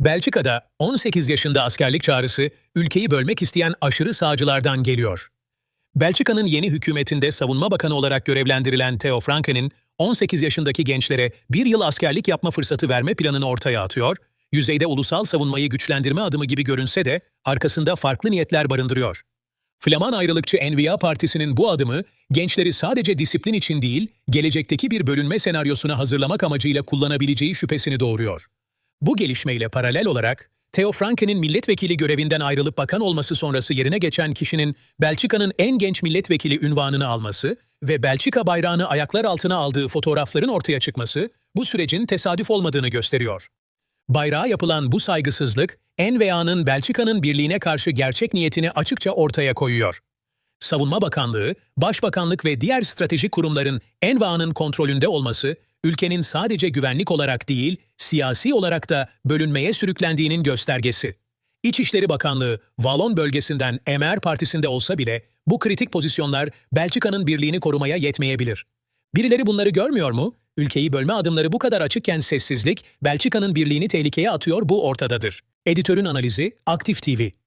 Belçika'da 18 yaşında askerlik çağrısı ülkeyi bölmek isteyen aşırı sağcılardan geliyor. Belçika'nın yeni hükümetinde savunma bakanı olarak görevlendirilen Theo Franken'in 18 yaşındaki gençlere bir yıl askerlik yapma fırsatı verme planını ortaya atıyor, yüzeyde ulusal savunmayı güçlendirme adımı gibi görünse de arkasında farklı niyetler barındırıyor. Flaman ayrılıkçı NVA Partisi'nin bu adımı gençleri sadece disiplin için değil, gelecekteki bir bölünme senaryosuna hazırlamak amacıyla kullanabileceği şüphesini doğuruyor. Bu gelişmeyle paralel olarak Theo Franken'in milletvekili görevinden ayrılıp bakan olması sonrası yerine geçen kişinin Belçika'nın en genç milletvekili ünvanını alması ve Belçika bayrağını ayaklar altına aldığı fotoğrafların ortaya çıkması bu sürecin tesadüf olmadığını gösteriyor. Bayrağa yapılan bu saygısızlık, NVA'nın Belçika'nın birliğine karşı gerçek niyetini açıkça ortaya koyuyor. Savunma Bakanlığı, Başbakanlık ve diğer stratejik kurumların NVA'nın kontrolünde olması, ülkenin sadece güvenlik olarak değil, siyasi olarak da bölünmeye sürüklendiğinin göstergesi. İçişleri Bakanlığı, Valon bölgesinden MR Partisi'nde olsa bile bu kritik pozisyonlar Belçika'nın birliğini korumaya yetmeyebilir. Birileri bunları görmüyor mu? Ülkeyi bölme adımları bu kadar açıkken sessizlik, Belçika'nın birliğini tehlikeye atıyor bu ortadadır. Editörün analizi, Aktif TV.